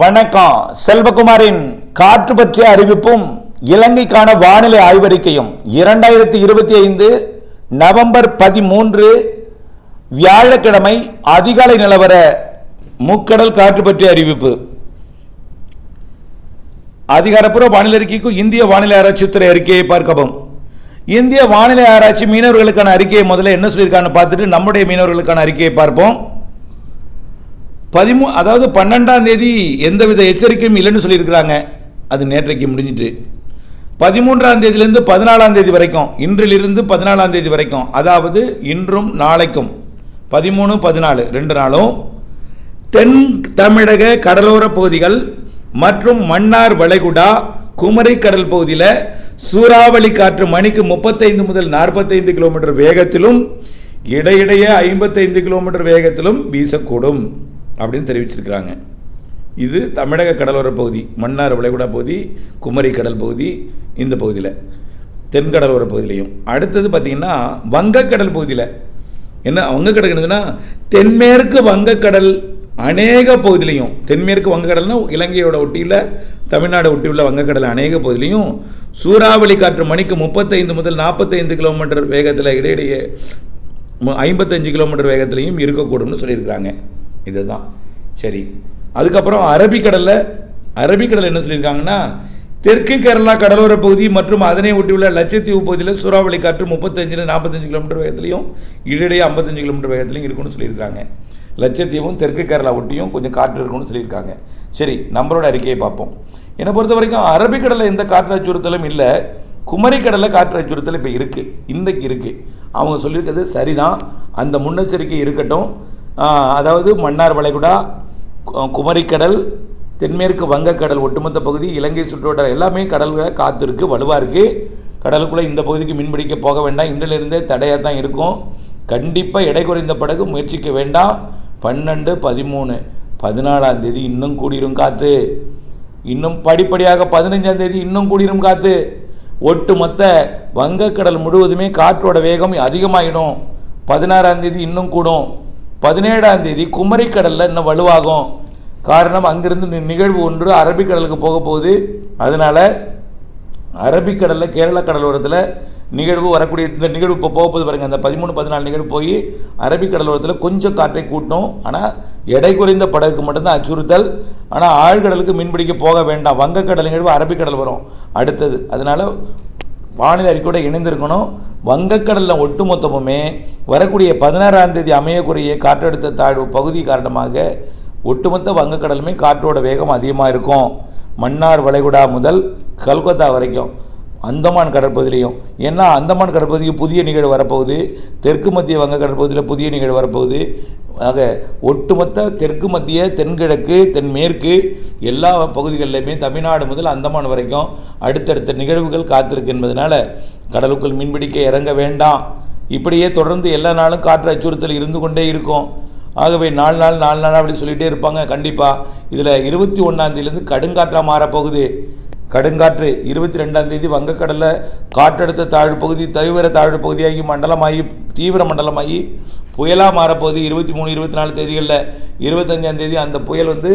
வணக்கம். செல்வகுமாரின் காற்று பற்றிய அறிவிப்பும் இலங்கைக்கான வானிலை ஆய்வறிக்கையும் இரண்டாயிரத்தி இருபத்தி ஐந்து நவம்பர் பதிமூன்று வியாழக்கிழமை அதிகாலை நிலவர முக்கடல் காற்று பற்றிய அறிவிப்பு. அதிகாரப்பூர்வ வானிலை அறிக்கைக்கும் இந்திய வானிலை ஆராய்ச்சித்துறை அறிக்கையை பார்க்கவும். இந்திய வானிலை ஆராய்ச்சி மீனவர்களுக்கான அறிக்கையை முதல்ல என்ன சொல்லியிருக்கான்னு பார்த்துட்டு நம்முடைய மீனவர்களுக்கான அறிக்கையை பார்ப்போம். பதிமூ அதாவது பன்னெண்டாம் தேதி எந்தவித எச்சரிக்கையும் இல்லைன்னு சொல்லியிருக்கிறாங்க. அது நேற்றைக்கு முடிஞ்சிட்டு. பதிமூன்றாம் தேதியிலிருந்து பதினாலாம் தேதி வரைக்கும் இன்றிலிருந்து பதினாலாம் தேதி வரைக்கும் அதாவது இன்றும் நாளைக்கும் பதிமூணு பதினாலு ரெண்டு நாளும் தென் தமிழக கடலோர பகுதிகள் மற்றும் மன்னார் வளைகுடா குமரி கடல் பகுதியில் சூறாவளி காற்று மணிக்கு முப்பத்தைந்து முதல் நாற்பத்தைந்து கிலோமீட்டர் வேகத்திலும் இடையிடையே ஐம்பத்தைந்து கிலோமீட்டர் வேகத்திலும் வீசக்கூடும். அப்படின்னு தெரிவிச்சிருக்கிறாங்க. இது தமிழக கடலோர பகுதி மன்னார் வளைகுடா பகுதி குமரி கடல் பகுதி இந்த பகுதியில் தென்கடலோர பகுதியிலையும். அடுத்தது பார்த்திங்கன்னா வங்கக்கடல் பகுதியில். என்ன வங்கக்கடல் என்னதுன்னா தென்மேற்கு வங்கக்கடல் அநேக பகுதியிலையும் தென்மேற்கு வங்கக்கடல்னா இலங்கையோட ஒட்டியில் தமிழ்நாடு ஒட்டியுள்ள வங்கக்கடல் அநேக பகுதியிலையும் சூறாவளி காற்று மணிக்கு முப்பத்தைந்து முதல் நாற்பத்தைந்து கிலோமீட்டர் வேகத்தில் இடையிடையே ஐம்பத்தஞ்சு கிலோமீட்டர் வேகத்திலையும் இருக்கக்கூடும்னு சொல்லியிருக்கிறாங்க. இதுதான். சரி. அதுக்கப்புறம் அரபிக்கடலில் அரபிக்கடல் என்ன சொல்லியிருக்காங்கன்னா தெற்கு கேரளா கடலோர பகுதி மற்றும் அதனை ஒட்டியுள்ள லட்சத்தீவு பகுதியில் சூறாவளி காற்று முப்பத்தஞ்சில் நாற்பத்தஞ்சு கிலோமீட்டர் வேகத்துலையும் இடையிடையே ஐம்பத்தஞ்சு கிலோமீட்டர் வேகத்துலையும் இருக்கும்னு சொல்லியிருக்காங்க. லட்சத்தீவும் தெற்கு கேரளா ஒட்டியும் கொஞ்சம் காற்று இருக்கும்னு சொல்லியிருக்காங்க. சரி நம்மளோட அறிக்கையை பார்ப்போம். என்னை பொறுத்த வரைக்கும் அரபிக்கடலில் எந்த காற்று அச்சுறுத்தலும் இல்லை. குமரிக்கடலில் காற்று அச்சுறுத்தல் இப்போ இருக்குது இன்றைக்கு இருக்குது அவங்க சொல்லியிருக்கிறது சரிதான். அந்த முன்னெச்சரிக்கை இருக்கட்டும். அதாவது மன்னார் வளைகுடா கு- குமரிக்கடல் தென்மேற்கு வங்கக்கடல் ஒட்டுமொத்த பகுதி இலங்கை சுற்றுவட்டார எல்லாமே கடல்களை காற்று இருக்குது வலுவாக இருக்குது கடலுக்குள்ளே இந்த பகுதிக்கு மீன்பிடிக்க போக வேண்டாம். இன்றிலிருந்தே தடையாக தான் இருக்கும். கண்டிப்பாக எடை குறைந்த படகு முயற்சிக்க வேண்டாம். பன்னெண்டு பதிமூணு பதினாலாம் தேதி இன்னும் கூடிரும் காற்று இன்னும் படிப்படியாக பதினஞ்சாம் தேதி இன்னும் கூடிரும் காற்று ஒட்டுமொத்த வங்கக்கடல் முழுவதுமே காற்றோட வேகம் அதிகமாகிடும் பதினாறாம் தேதி இன்னும் கூடும். பதினேழாம் தேதி குமரிக்கடலில் இன்னும் வலுவாகும். காரணம் அங்கிருந்து நி- நிகழ்வு ஒன்று அரபிக்கடலுக்கு போக போகுது. அதனால் அரபிக்கடலில் கேரள கடலோரத்தில் நிகழ்வு வரக்கூடிய இந்த நிகழ்வு இப்போ போக போகுது பாருங்கள் அந்த பதிமூணு பதினாலு நிகழ்வு போய் அரபிக்கடலோரத்தில் கொஞ்சம் காற்றை கூட்டும் ஆனால் எடை குறைந்த படகுக்கு மட்டும்தான் அச்சுறுத்தல். ஆனால் ஆழ்கடலுக்கு மீன்பிடிக்க போக வேண்டாம். வங்கக்கடல் நிகழ்வு அரபிக்கடல் வரும். அடுத்தது அதனால் வானிலை அறிக்கையோட இணைந்திருக்கணும். வங்கக்கடலில் ஒட்டுமொத்தமுமே வரக்கூடிய பதினாறாம் தேதி அமையக்கூடிய காற்றழுத்த தாழ்வு பகுதி காரணமாக ஒட்டுமொத்த வங்கக்கடலுமே காற்றோட வேகம் அதிகமாக இருக்கும். மன்னார் வளைகுடா முதல் கல்கத்தா வரைக்கும். அந்தமான் கடற்பகுதியிலையும். ஏன்னா அந்தமான் கடற்பகுதிக்கு புதிய நிகழ்வு வரப்போகுது. தெற்கு மத்திய வங்க கடற்பகுதியில் புதிய நிகழ்வு வரப்போகுது. ஆக ஒட்டுமொத்த தெற்கு மத்திய தென்கிழக்கு தென்மேற்கு எல்லா பகுதிகளிலுமே தமிழ்நாடு முதல் அந்தமான் வரைக்கும் அடுத்தடுத்த நிகழ்வுகள் காத்திருக்கு என்பதனால கடலுக்குள் மீன்பிடிக்க இறங்க வேண்டாம். இப்படியே தொடர்ந்து எல்லா நாளும் காற்று அச்சுறுத்தல் இருந்து கொண்டே இருக்கும். ஆகவே நாலு நாள் நாலு நாள் அப்படி சொல்லிகிட்டே இருப்பாங்க. கண்டிப்பாக இதில் இருபத்தி ஒன்றாந்தேதியிலேருந்து கடுங்காற்றாக மாறப்போகுது. கடுங்காற்று. இருபத்தி ரெண்டாம் தேதி வங்கக்கடலில் காற்றழுத்த தாழ்வு பகுதி தவிர தாழ்வு பகுதியாகி மண்டலமாகி தீவிர மண்டலமாகி புயலாக மாறப்போகுது. இருபத்தி மூணு இருபத்தி நாலு தேதிகளில் இருபத்தஞ்சாம் தேதி அந்த புயல் வந்து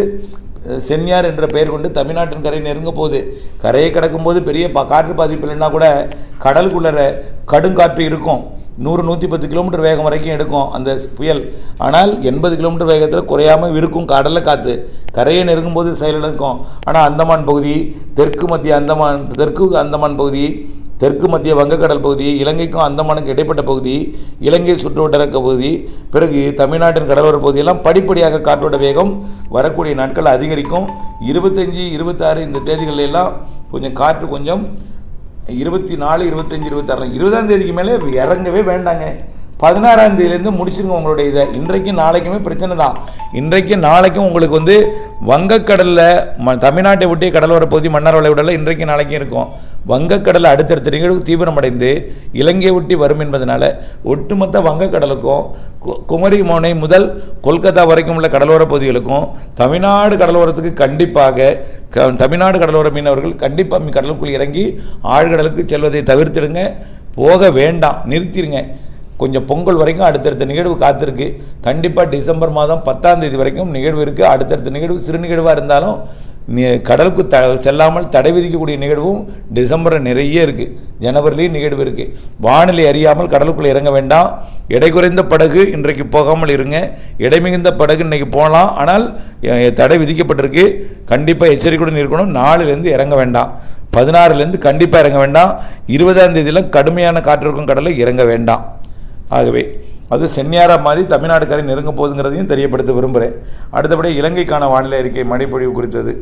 சென்னியார் என்ற பெயர் கொண்டு தமிழ்நாட்டின் கரை நெருங்க போகுது. கரையை கடக்கும்போது பெரிய ப காற்று பாதிப்பு இல்லைன்னா கூட கடலுக்குள்ளற கடுங்காற்று இருக்கும். நூறு நூற்றி பத்து கிலோமீட்டர் வேகம் வரைக்கும் எடுக்கும் அந்த புயல். ஆனால் எண்பது கிலோமீட்டர் வேகத்தில் குறையாமல் இருக்கும் கடலில் காற்று கரையை நெருங்கும் போது செயலிழக்கும். ஆனால் அந்தமான் பகுதி தெற்கு மத்திய அந்தமான் தெற்கு அந்தமான் பகுதி தெற்கு மத்திய வங்கக்கடல் பகுதி இலங்கைக்கும் அந்தமானுக்கும் இடைப்பட்ட பகுதி இலங்கை சுற்றுவட்டார பகுதி பிறகு தமிழ்நாட்டின் கடலோர பகுதியெல்லாம் படிப்படியாக காற்றோட வேகம் வரக்கூடிய நாட்கள் அதிகரிக்கும். இருபத்தஞ்சி இருபத்தாறு இந்த தேதிகளிலெல்லாம் கொஞ்சம் காற்று கொஞ்சம் இருபத்தி நாலு இருபத்தஞ்சி இருபத்தாறு இருபதாம் தேதிக்கு மேலே இறங்கவே வேண்டாங்க. பதினாறாம் தேதியிலேருந்து முடிச்சிருங்க உங்களுடைய இதை. இன்றைக்கும் நாளைக்குமே பிரச்சனை தான். இன்றைக்கும் நாளைக்கும் உங்களுக்கு வந்து வங்கக்கடலில் ம தமிழ்நாட்டை ஒட்டிய கடலோர பகுதி மன்னார் வளைகுடலில் இன்றைக்கும் நாளைக்கும் இருக்கும். வங்கக்கடலில் அடுத்தடுத்த நிகழ்வு தீவிரமடைந்து இலங்கையை ஒட்டி வரும் என்பதனால் ஒட்டுமொத்த வங்கக்கடலுக்கும் கு- குமரிமோனை முதல் கொல்கத்தா வரைக்கும் உள்ள கடலோர பகுதிகளுக்கும் தமிழ்நாடு கடலோரத்துக்கு கண்டிப்பாக தமிழ்நாடு கடலோர மீனவர்கள் கண்டிப்பாக கடலுக்குள் இறங்கி ஆழ்கடலுக்கு செல்வதை தவிர்த்திடுங்க. போக வேண்டாம். நிறுத்திடுங்க. கொஞ்சம் பொங்கல் வரைக்கும் அடுத்தடுத்த நிகழ்வு காத்திருக்கு. கண்டிப்பாக டிசம்பர் மாதம் பத்தாம் தேதி வரைக்கும் நிகழ்வு இருக்குது அடுத்தடுத்த நிகழ்வு சிறு நிகழ்வாக இருந்தாலும் கடலுக்கு த செல்லாமல் தடை விதிக்கக்கூடிய நிகழ்வும் டிசம்பரில் நிறைய இருக்குது ஜனவரிலையும் நிகழ்வு இருக்குது வானிலை அறியாமல் கடலுக்குள்ளே இறங்க வேண்டாம். எடை குறைந்த படகு இன்றைக்கு போகாமல் இருங்க. எடை மிகுந்த படகு இன்றைக்கி போகலாம். ஆனால் தடை விதிக்கப்பட்டிருக்கு. கண்டிப்பாக எச்சரிக்கையுடன் இருக்கணும். நாலுலேருந்து இறங்க வேண்டாம். பதினாறுலேருந்து கண்டிப்பாக இறங்க வேண்டாம். இருபதாம் தேதியில் கடுமையான காற்று இருக்கும் கடலில் இறங்க வேண்டாம். ஆகவே அது சென்னியாரா மாதிரி தமிழ்நாடு கரை நெருங்க போகுதுங்கிறதையும் தெரியப்படுத்த விரும்புகிறேன் அடுத்தபடி இலங்கைக்கான வானிலை அறிக்கை மழைப்பொழிவு குறித்தது.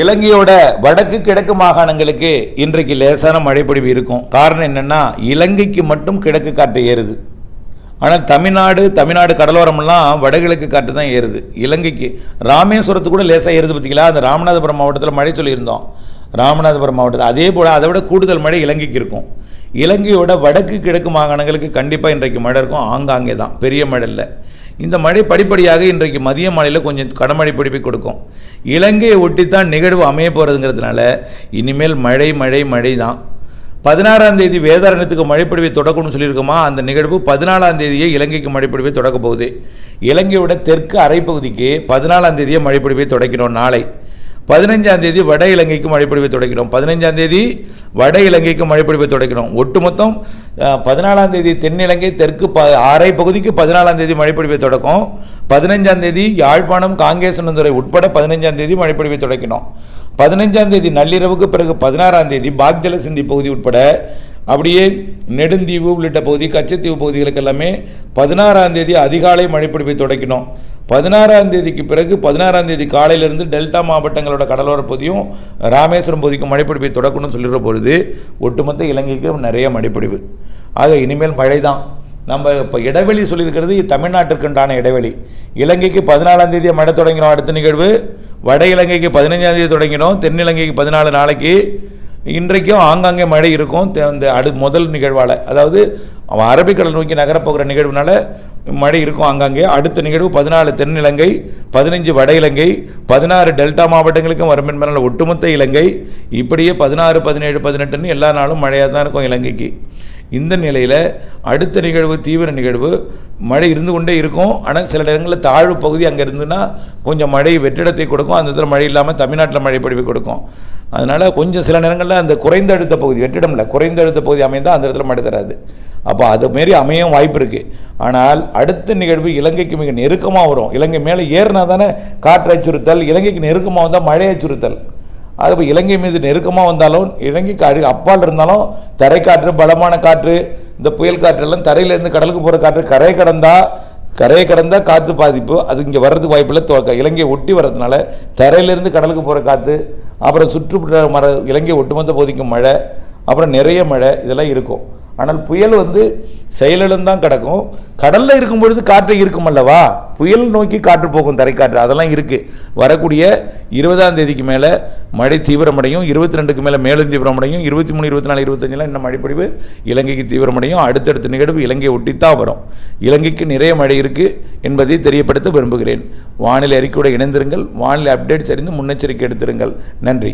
இலங்கையோட வடக்கு கிழக்கு மாகாணங்களுக்கு இன்றைக்கு லேசான மழைப்பொழிவு இருக்கும். காரணம் என்னென்னா இலங்கைக்கு மட்டும் கிழக்கு காற்று ஏறுது. ஆனால் தமிழ்நாடு தமிழ்நாடு கடலோரமெல்லாம் வடகிழக்கு காற்று தான் ஏறுது. இலங்கைக்கு ராமேஸ்வரத்துக்கு கூட லேசாக ஏறுது பார்த்தீங்களா அந்த ராமநாதபுரம் மாவட்டத்தில் மழை சொல்லியிருந்தோம். ராமநாதபுரம் மாவட்டத்தில். அதே போல் அதை விட கூடுதல் மழை இலங்கைக்கு இருக்கும். இலங்கையோட வடக்கு கிழக்கு மாகாணங்களுக்கு கண்டிப்பாக இன்றைக்கு மழை இருக்கும். ஆங்காங்கே தான். பெரிய மழை இல்லை. இந்த மழை படிப்படியாக இன்றைக்கு மதிய மழையில் கொஞ்சம் கடமழை பிடிப்பை கொடுக்கும். இலங்கையை ஒட்டித்தான் நிகழ்வு அமைய போகிறதுங்கிறதுனால இனிமேல் மழை மழை மழை தான். பதினாறாம் தேதி வேதாரணத்துக்கு மழைப்பொழிவை தொடக்கணும்னு சொல்லியிருக்கோமா? அந்த நிகழ்வு பதினாலாம் தேதியே இலங்கைக்கு மழைப்பொழிவை தொடக்க போகுது. இலங்கையோட தெற்கு அரைப்பகுதிக்கு பதினாலாம் தேதியே மழைப்பொழிவை தொடக்கிறோம் நாளை. பதினஞ்சாம் தேதி வட இலங்கைக்கு மழைப்பொழிவை தொடக்கிறோம். பதினஞ்சாம் தேதி வட இலங்கைக்கு மழைப்பொழிவை தொடக்கிறோம். ஒட்டுமொத்தம் பதினாலாம் தேதி தென்னிலங்கை தெற்கு ப அரை பகுதிக்கு பதினாலாம் தேதி மழைப்பொழிவை தொடக்கும். பதினஞ்சாம் தேதி யாழ்ப்பாணம் காங்கேசனந்துறை உட்பட பதினஞ்சாம் தேதி மழைப்பொழிவை தொடக்கணும் பதினஞ்சாம் தேதி நள்ளிரவுக்கு பிறகு பதினாறாம் தேதி பாக்ஜல சிந்தி பகுதி உட்பட அப்படியே நெடுந்தீவு உள்ளிட்ட பகுதி கச்சத்தீவு பகுதிகளுக்கு எல்லாமே பதினாறாம் தேதி அதிகாலை மழைப்பொழிவை தொடக்கணும் பதினாறாம் தேதிக்கு பிறகு பதினாறாம் தேதி காலையிலிருந்து டெல்டா மாவட்டங்களோட கடலோர பகுதியும் ராமேஸ்வரம் பகுதிக்கும் மழைப்பிடிப்பை தொடக்கணும்னு சொல்லிடுற பொழுது ஒட்டுமொத்த இலங்கைக்கு நிறைய மழைப்பிடிவு. ஆக இனிமேல் மழை தான் நம்ம இப்போ இடைவெளி சொல்லியிருக்கிறது தமிழ்நாட்டிற்குண்டான இடைவெளி. இலங்கைக்கு பதினாலாம் தேதி மழை தொடங்கினோம் அடுத்த நிகழ்வு. வட இலங்கைக்கு பதினஞ்சாம் தேதி தொடங்கினோம். தென்னிலங்கைக்கு பதினாலு நாளைக்கு. இன்றைக்கும் ஆங்காங்கே மழை இருக்கும். இந்த அடு முதல் நிகழ்வால் அதாவது அவன் அரபிக்கடல் நோக்கி நகரப்போகிற நிகழ்வுனால மழை இருக்கும் ஆங்காங்கே. அடுத்த நிகழ்வு பதினாலு தென்னிலங்கை பதினஞ்சு வட இலங்கை பதினாறு டெல்டா மாவட்டங்களுக்கும் வரும் என்பதனால் ஒட்டுமொத்த இலங்கை. இப்படியே பதினாறு பதினேழு பதினெட்டுன்னு எல்லா நாளும் மழையாக தான் இருக்கும் இலங்கைக்கு. இந்த நிலையில் அடுத்த நிகழ்வு தீவிர நிகழ்வு மழை இருந்து கொண்டே இருக்கும். ஆனால் சில இடங்களில் தாழ்வு பகுதி அங்கே இருந்துன்னா கொஞ்சம் மழை வெற்றிடத்தை கொடுக்கும். அந்த இடத்துல மழை இல்லாமல் தமிழ்நாட்டில் மழை பொழிவு கொடுக்கும். அதனால் கொஞ்சம் சில நேரங்களில் அந்த குறைந்த அழுத்த பகுதி வெற்றிடம் இல்லை குறைந்த அழுத்த பகுதி அமைந்தால் அந்த இடத்துல மழை தராது. அப்போ அது மாரி அமையும் வாய்ப்பு இருக்குது ஆனால் அடுத்த நிகழ்வு இலங்கைக்கு மிக நெருக்கமாக வரும். இலங்கை மேலே ஏறினா தானே காற்று அச்சுறுத்தல் இலங்கைக்கு நெருக்கமாக வந்தால் மழை அச்சுறுத்தல் அது இப்போ இலங்கை மீது நெருக்கமாக வந்தாலும் இலங்கைக்கு அழு அப்பால் இருந்தாலும் தரைக்காற்று பலமான காற்று இந்த புயல் காற்றெல்லாம் தரையிலேருந்து கடலுக்கு போகிற காற்று கரை கடந்தால் கரையை கடந்தால் காற்று பாதிப்பு. அது இங்கே வர்றதுக்கு வாய்ப்பில்லை தொ- இலங்கையை ஒட்டி வர்றதுனால தரையிலேருந்து கடலுக்கு போகிற காற்று அப்புறம் சுற்றுப்புற மர இலங்கை ஒட்டுமொத்த பகுதிக்கும் மழை அப்புறம் நிறைய மழை இதெல்லாம் இருக்கும். ஆனால் புயல் வந்து செயலிழந்தான் கிடக்கும். கடலில் இருக்கும் பொழுது காற்று இருக்கும் அல்லவா? புயல் நோக்கி காற்று போகும் தரைக்காற்று. அதெல்லாம் இருக்குது வரக்கூடிய இருபதாம் தேதிக்கு மேலே மழை தீவிரமடையும். இருபத்தி ரெண்டுக்கு மேலே மேலும் தீவிரமடையும். இருபத்தி மூணு இருபத்தி நாலு இருபத்தஞ்சில் இன்னும் மழைப்பொழிவு இலங்கைக்கு தீவிரமடையும். அடுத்தடுத்த நிகழ்வு இலங்கையை ஒட்டித்தான் வரும். இலங்கைக்கு நிறைய மழை இருக்குது என்பதை தெரியப்படுத்த விரும்புகிறேன். வானிலை அறிக்கையோடு இணைந்திருங்கள். வானிலை அப்டேட்ஸ் அறிந்து முன்னெச்சரிக்கை எடுத்திருங்கள். நன்றி.